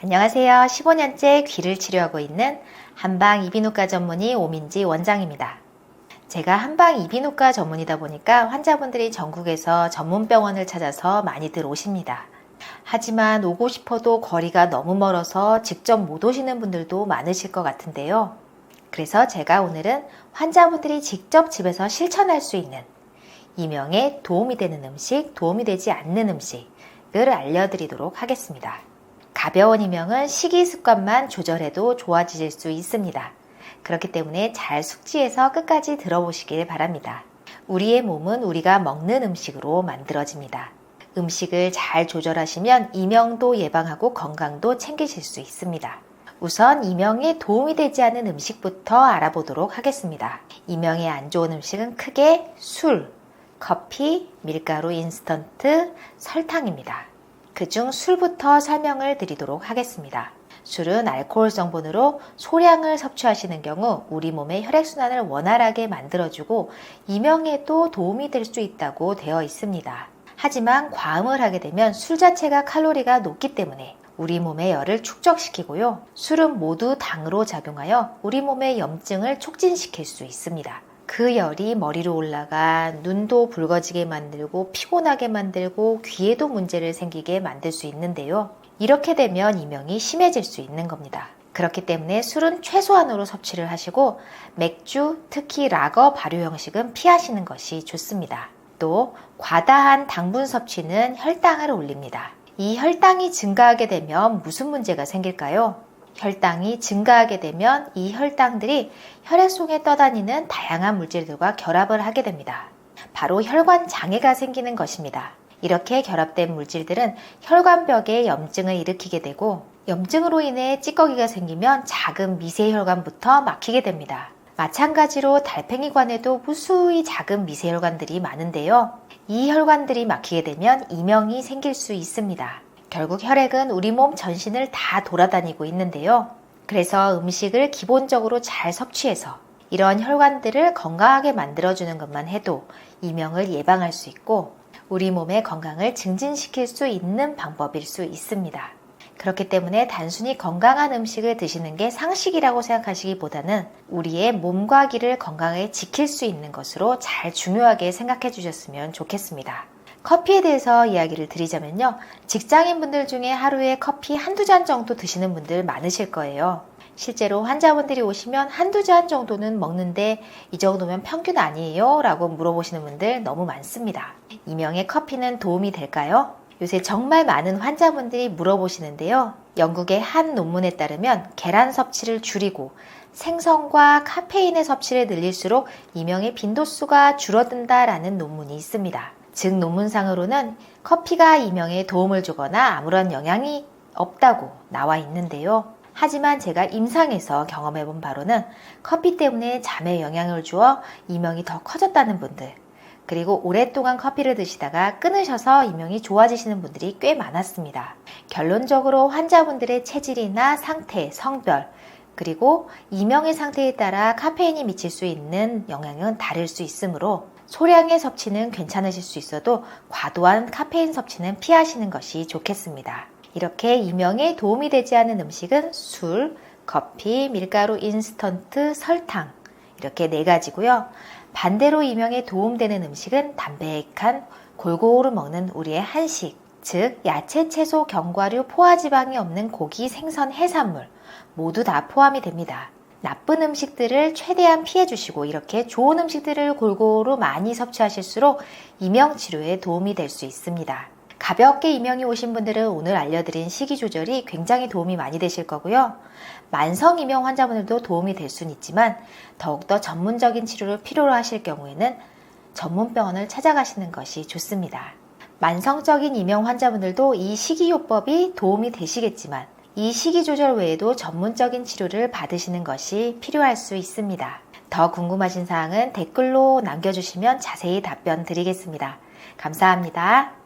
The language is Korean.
안녕하세요. 15년째 귀를 치료하고 있는 한방 이비인후과 전문의 오민지 원장입니다. 제가 한방 이비인후과 전문이다 보니까 환자분들이 전국에서 전문병원을 찾아서 많이들 오십니다. 하지만 오고 싶어도 거리가 너무 멀어서 직접 못 오시는 분들도 많으실 것 같은데요. 그래서 제가 오늘은 환자분들이 직접 집에서 실천할 수 있는 이명에 도움이 되는 음식, 도움이 되지 않는 음식을 알려드리도록 하겠습니다. 가벼운 이명은 식이 습관만 조절해도 좋아지실 수 있습니다. 그렇기 때문에 잘 숙지해서 끝까지 들어보시길 바랍니다. 우리의 몸은 우리가 먹는 음식으로 만들어집니다. 음식을 잘 조절하시면 이명도 예방하고 건강도 챙기실 수 있습니다. 우선 이명에 도움이 되지 않는 음식부터 알아보도록 하겠습니다. 이명에 안 좋은 음식은 크게 술, 커피, 밀가루 인스턴트, 설탕입니다. 그중 술부터 설명을 드리도록 하겠습니다. 술은 알코올 성분으로 소량을 섭취하시는 경우 우리 몸의 혈액순환을 원활하게 만들어주고 이명에도 도움이 될 수 있다고 되어 있습니다. 하지만 과음을 하게 되면 술 자체가 칼로리가 높기 때문에 우리 몸의 열을 축적시키고요. 술은 모두 당으로 작용하여 우리 몸의 염증을 촉진시킬 수 있습니다. 그 열이 머리로 올라가 눈도 붉어지게 만들고 피곤하게 만들고 귀에도 문제를 생기게 만들 수 있는데요. 이렇게 되면 이명이 심해질 수 있는 겁니다. 그렇기 때문에 술은 최소한으로 섭취를 하시고 맥주, 특히 라거 발효 형식은 피하시는 것이 좋습니다. 또 과다한 당분 섭취는 혈당을 올립니다. 이 혈당이 증가하게 되면 무슨 문제가 생길까요? 혈당이 증가하게 되면 이 혈당들이 혈액 속에 떠다니는 다양한 물질들과 결합을 하게 됩니다. 바로 혈관 장애가 생기는 것입니다. 이렇게 결합된 물질들은 혈관벽에 염증을 일으키게 되고 염증으로 인해 찌꺼기가 생기면 작은 미세혈관부터 막히게 됩니다. 마찬가지로 달팽이관에도 무수히 작은 미세혈관들이 많은데요. 이 혈관들이 막히게 되면 이명이 생길 수 있습니다. 결국 혈액은 우리 몸 전신을 다 돌아다니고 있는데요. 그래서 음식을 기본적으로 잘 섭취해서 이런 혈관들을 건강하게 만들어주는 것만 해도 이명을 예방할 수 있고 우리 몸의 건강을 증진시킬 수 있는 방법일 수 있습니다. 그렇기 때문에 단순히 건강한 음식을 드시는 게 상식이라고 생각하시기보다는 우리의 몸과 기를 건강하게 지킬 수 있는 것으로 잘 중요하게 생각해 주셨으면 좋겠습니다. 커피에 대해서 이야기를 드리자면요. 직장인 분들 중에 하루에 커피 한두 잔 정도 드시는 분들 많으실 거예요. 실제로 환자분들이 오시면 한두 잔 정도는 먹는데 이 정도면 평균 아니에요? 라고 물어보시는 분들 너무 많습니다. 이명의 커피는 도움이 될까요? 요새 정말 많은 환자분들이 물어보시는데요. 영국의 한 논문에 따르면 계란 섭취를 줄이고 생선과 카페인의 섭취를 늘릴수록 이명의 빈도수가 줄어든다라는 논문이 있습니다. 즉 논문상으로는 커피가 이명에 도움을 주거나 아무런 영향이 없다고 나와 있는데요. 하지만 제가 임상에서 경험해 본 바로는 커피 때문에 잠에 영향을 주어 이명이 더 커졌다는 분들, 그리고 오랫동안 커피를 드시다가 끊으셔서 이명이 좋아지시는 분들이 꽤 많았습니다. 결론적으로 환자분들의 체질이나 상태, 성별, 그리고 이명의 상태에 따라 카페인이 미칠 수 있는 영향은 다를 수 있으므로 소량의 섭취는 괜찮으실 수 있어도 과도한 카페인 섭취는 피하시는 것이 좋겠습니다. 이렇게 이명에 도움이 되지 않은 음식은 술, 커피, 밀가루 인스턴트, 설탕 이렇게 네 가지고요. 반대로 이명에 도움되는 음식은 담백한 골고루 먹는 우리의 한식, 즉 야채, 채소, 견과류, 포화지방이 없는 고기, 생선, 해산물 모두 다 포함이 됩니다. 나쁜 음식들을 최대한 피해 주시고 이렇게 좋은 음식들을 골고루 많이 섭취하실수록 이명 치료에 도움이 될 수 있습니다. 가볍게 이명이 오신 분들은 오늘 알려드린 식이 조절이 굉장히 도움이 많이 되실 거고요. 만성 이명 환자분들도 도움이 될 수는 있지만 더욱더 전문적인 치료를 필요로 하실 경우에는 전문병원을 찾아가시는 것이 좋습니다. 만성적인 이명 환자분들도 이 식이요법이 도움이 되시겠지만 이 식이 조절 외에도 전문적인 치료를 받으시는 것이 필요할 수 있습니다. 더 궁금하신 사항은 댓글로 남겨주시면 자세히 답변 드리겠습니다. 감사합니다.